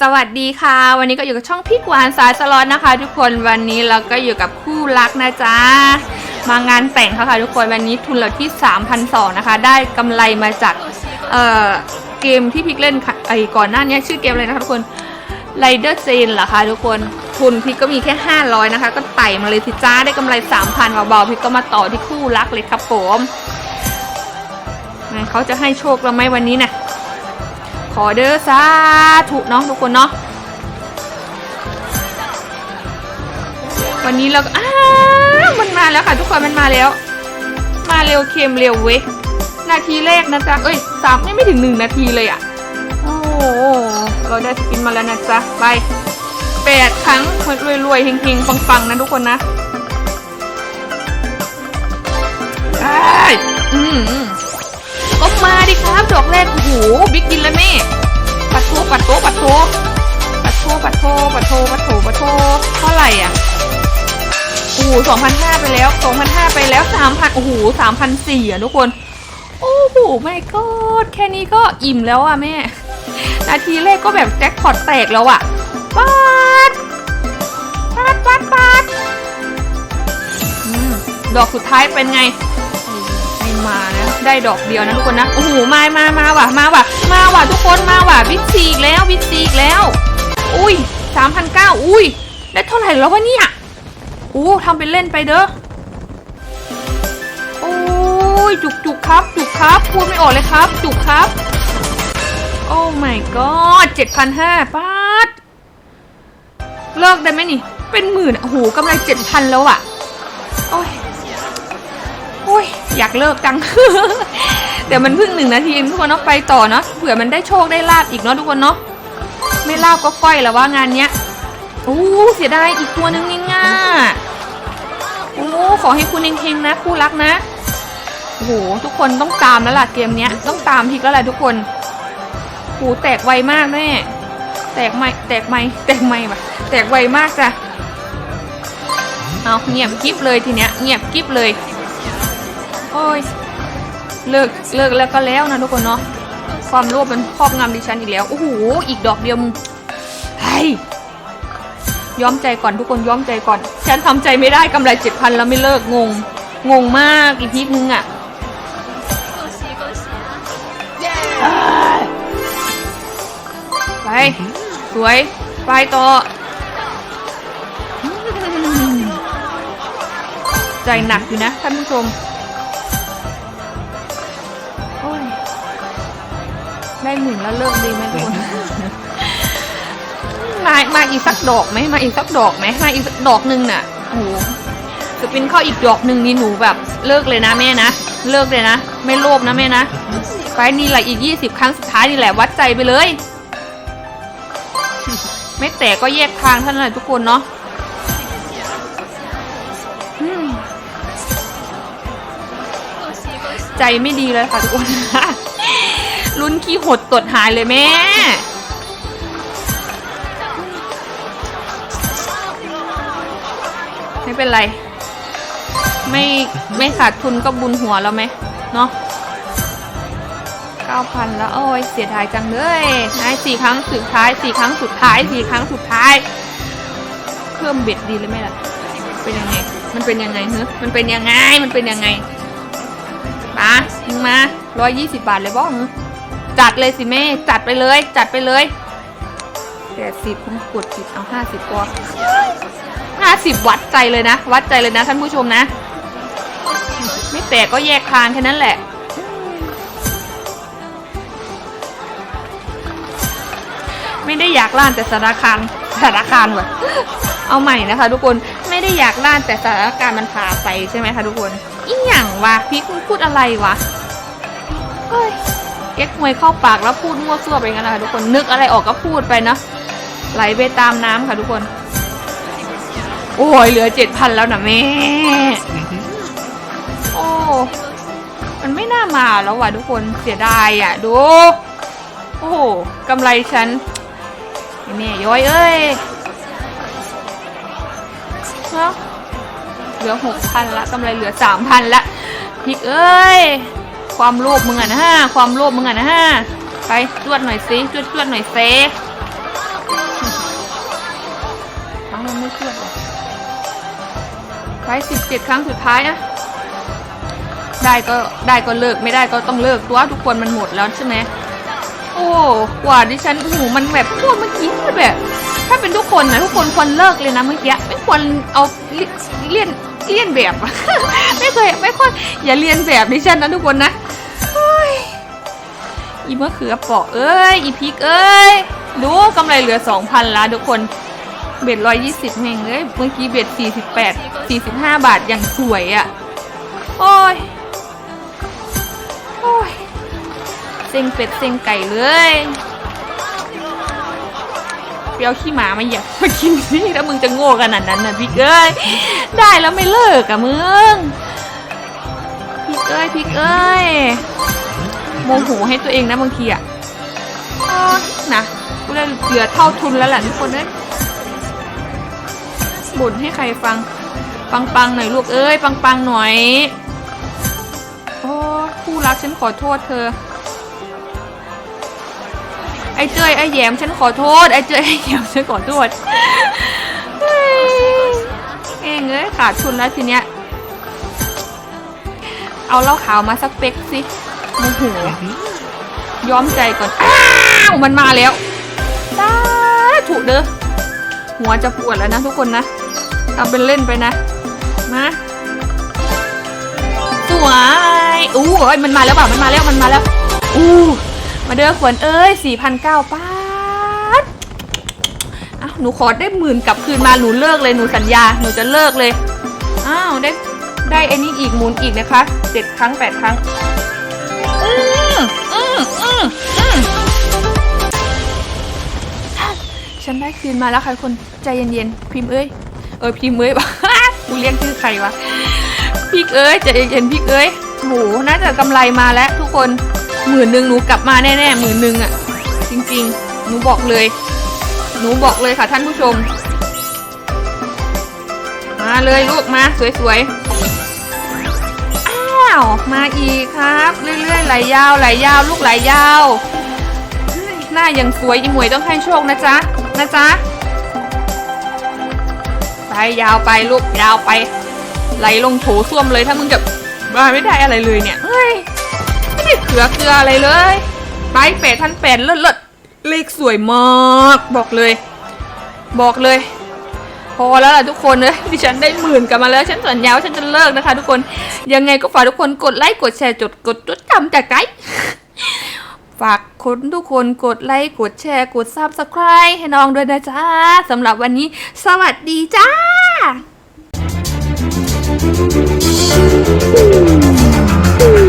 สวัสดีค่ะ วันนี้ก็อยู่กับช่องพี่กวานสายสล็อตนะคะ ทุกคนวันนี้เราก็อยู่กับคู่รักนะจ๊ะมางานแต่งค่ะค่ะทุกคนวันนี้ทุนเราที่ 3,200นะคะ ได้กำไรมาจากเอ่อเกมที่พิกเล่นค่ะไอ้ก่อนหน้านี้ชื่อเกมอะไรนะคะทุกคน Rider z a n เหรอคะทุกคนทุนพี่ก็มีแค่ 500 นะคะ ก็ไต่มาเลยสิจ้าได้กำไร 3,000เบาๆพี่ก็มาต่อที่คู่รักเลยครับผมเขาจะให้โชคเราไหมวันนี้นะข อเด้อสาธุเนาะทุกคนเนาะวันนี้เราก็อ้ามันมาแล้วค่ะ ทุกคนมันมาแล้ว มาเร็วเค็มเร็วเว้ยนาทีแรกนะจ๊ะเอ้ยสามไม่ไม่ถึงหนึ่งนาทีเลยอะโอ้โหเราได้สปินมาแล้วนะจ๊ะไปแปดครั้งรวยๆเฮงๆปังๆนะทุกคนนะไอ้ยอืมอืมก็มาดิครับดอกแรกโอ้โหบิ๊กดินแล้วแม่ โทปัดโตปัดโทปัดโทปัดโทปัดโทปัดโทปัดโทเท่าไหร่อะโอ้โหสองพันห้าไปแล้วสองพันห้าไปแล้วสามพันโอ้โหสามพันสี่อะทุกคน โอ้โหไม่ก็แค่นี้ก็อิ่มแล้วอะแม่ นาทีแรกก็แบบแจ็คพอตแตกแล้วอะปาดปาดปาดปาดดอกสุดท้ายเป็นไง มานะได้ดอกเดียวนะทุกคนนะ โอ้โห มามามาว่ะ มาว่ะ มาว่ะทุกคน มาว่ะ บิ๊กซีอีกแล้ว บิ๊กซีอีกแล้ว อุ้ยสามพันเก้าอุ้ย ได้เท่าไหร่แล้ววะเนี่ยอู้ทำเป็นเล่นไปเด้อ โอ้ย จุกจุกครับ จุกครับ พูดไม่ออกเลยครับ จุกครับ โอ้ my god เจ็ดพันห้าบาทเลิกได้ไหมนี่ เป็นหมื่น โอ้โหกำไรเจ็ดพันแล้วอะโอ้ย อยากเลิกจัง เดี๋ยวมันเพิ่งหนึ่งนาทีทุกคนเนาะไปต่อเนาะเผื่อมันได้โชคได้ลาบอีกเนาะทุกคนเนาะไม่ลาบก็ก้อยแล้วว่างานเนี้ยโอ้เสียดายอีกตัวนึงนี่ง่าโอ้ขอให้คุณเฮงๆนะ คู่รักนะโอ้โหทุกคนต้องตามแล้วล่ะเกมเนี้ยต้องตามทีก็แหละทุกคนหูแตกไวมากแม่แตกไม่แตกไม่แตกไม่ปะแตกไวมากจ้ะเอาเงียบกิ๊บเลยทีเนี้ยเงียบกิ๊บเลย อ้ยเลิกเลิกแล้วก็แล้วนะทุกคนเนาะความโลภมันครอบงำดิฉันอีกแล้วโอ้โหอีกดอกเดียวมึงเฮ้ยย้อมใจก่อนทุกคนย้อมใจก่อน ฉันทำใจไม่ได้กำไรเจ็ดพันแล้วไม่เลิกงง งงมากอีกทีนึงอะไปสวยไปต่อ ใจหนักอยู่นะท่านผู้ชม ได้หมื่นแล้วเลิกดีไหมทุกคนมามาอีกสักดอกไหมมาอีกสักดอกไหมมาอีกดอกหนึ่งน่ะโอ้โหสปินเข้าอีกดอกหนึ่งนี่หนูแบบเลิกเลยนะแม่นะเลิกเลยนะไม่โลภนะแม่นะไปนี่แหละอีก20ครั้งสุดท้ายนี่แหละวัดใจไปเลย ไม่แตกก็แยกทางท่านั้นแหละทุกคนเนาะใจไม่ดีเลยค่ะทุกคน ลุ้นขี้หดตดหายเลยแม่ ไม่เป็นไร ไม่ไม่ขาดทุนก็บุญหัวแล้วไหมเนาะเก้าพันแล้ว โอ้ยเสียดายจังเลยนายสี่ครั้งสุดท้ายสี่ครั้งสุดท้ายสี่ครั้งสุดท้าย เพิ่มเบ็ดดีเลยไหมล่ะ เป็นยังไง มันเป็นยังไงเฮ้มันเป็นยังไง มันเป็นยังไงมามึงมาร้อยยี่สิบบาทเลยบ้อง จัดเลยสิแม่จัดไปเลย จัดไปเลยแปดสิบผมกดผิดเอาห้าสิบตัวห้าสิบวัดใจเลยนะ วัดใจเลยนะท่านผู้ชมนะ ไม่แตกก็แยกทางแค่นั้นแหละไม่ได้อยากล่านแต่สถานการณ์สถานการณ์ว่ะเอาใหม่นะคะ ทุกคนไม่ได้อยากล่านแต่สถานการณ์มันพาไปใช่ไหมคะทุกคนอีหยังวะพี่คุณพูดอะไรวะเฮ้ย เก๊กมวยเข้าปากแล้วพูดมั่วซั่วไปงั้นนะคะทุกคนนึกอะไรออกก็พูดไปนะ ไหลไปตามน้ำค่ะทุกคน โอ้ยเหลือเจ็ดพันแล้วนะแม่โอ้มันไม่น่ามาแล้วว่ะทุกคนเสียดายอะดู โอ้โหกำไรฉันแม่ย้อยเอ้ยเนาะเหลือหกพันละกำไรเหลือสามพันละพิกเอ้ย ความโลภมึงอะนะฮะความโลภมึงอะนะฮะไปจวดหน่อยซิจวดจวดหน่อยเซเอามันไม่จวดหรอไปสิบเจ็ดครั้งสุดท้ายนะได้ก็ได้ก็เลิกไม่ได้ก็ต้องเลิกตัวทุกคนมันหมดแล้วใช่ไหมโอ้กว่าดิฉันหูมันแบบพูดเมื่อกี้มันแบบ ถ้าเป็นทุกคนนะทุกคนควรเลิกเลยนะเมื่อกี้ไม่ควรเอาเลียนเลียนแบบ ไม่เคยไม่ค่อยอย่าเรียนแบบดิฉันนะทุกคนนะ อีมะเขือเปาะเอ้ย อีพริกเอ้ย ดูกำไรเหลือสองพันละทุกคน เบ็ดร้อยยี่สิบเองเลยเมื่อกี้เบ็ดสี่สิบแปดสี่สิบห้าบาทอย่างสวยอะ่ะ โอ้ย โอ้ย เซ็งเป็ดเซ็งไก่เลยเปรียวขี้หมามาเหยียบมากินสิถ้ามึงจะโง่ขนาดนั้นนะพี่เอ้ย ได้แล้วไม่เลิกอะมึงพี่เอ้ยพี่เอ้ย โมโหให้ตัวเองนะบางทีอะอ๋อนะกูได้เหลือเท่าทุนแล้วแหละทุกคนเอ้ยบ่นให้ใครฟัง ปังปังๆหน่อยลูกเอ้ย ปังปังๆหน่อยโอ้คู่รักฉันขอโทษเธอ ไอ้เจยไอ้แยมฉันขอโทษ ไอ้เจยไอ้แยมฉันขอโทษเฮ้ยเองเอ้ยขาดทุนแล้วทีเนี้ย เอาเหล้าขาวมาสักเป๊กสิ โมโหย้อมใจก่อน อ้าวมันมาแล้วสาถูกเด้อ หัวจะปวดแล้วนะทุกคนนะทำเป็นเล่นไปนะมาสวยอู้เอ้ยมันมาแล้วเปล่ามันมาแล้ว มันมาแล้ว อู้มาเด้อขวัญเอ้ยสี่พันเก้าป้าดอะหนูขอได้หมื่นกลับคืนมา หนูเลิกเลย หนูสัญญา หนูจะเลิกเลย อ้าว ได้ ได้ไอ้นี่อีกหมุนอีกนะคะเจ็ดครั้งแปดครั้ง อืมอืมอืมอืมฉันได้คืนมาแล้วค่ะคนใจเย็นๆพิมพ์เอ้ยเออพิมพ์เอ้ยกูเรียกชื่อใครวะพี่เอ้ยใจเย็นๆพี่เอ้ยโหน่าจะกำไรมาแล้วทุกคนหมื่นหนึ่งหนูกลับมาแน่ๆหมื่นหนึ่งอะจริงๆ หนูบอกเลย หนูบอกเลยค่ะท่านผู้ชม มาเลยลูกมาสวยๆาวมาอีกครับ เรื่อยๆไหลยาวไหลยาว ลูกไหลยาว หน้ายังสวยอีหมวยต้องให้โชคนะจ๊ะนะจ๊ะไปยาวไปลูกยาวไป ไหลลงโถส้วมเลยถ้ามึงจะมาไม่ได้อะไรเลยเนี่ยเฮ้ยไม่ได้เขือเกลืออะไรเลย ไปแปดพันแปดเลิศเลิศเลขสวยมาก บอกเลย บอกเลย พอแล้วล่ะทุกคนเลยดิฉันได้หมื่นกลับมาแล้ว ฉันสัญญาว่าฉันจะเลิกนะคะ ทุกคนยังไงก็ฝากทุกคนกดไลค์กดแชร์จดกดจดจำจากไกด์ฝากคนทุกคนกดไลค์กดแชร์กดซับสไคร b e ให้น้องด้วยนะจ๊ะสำหรับวันนี้ สวัสดีจ้า Ooh.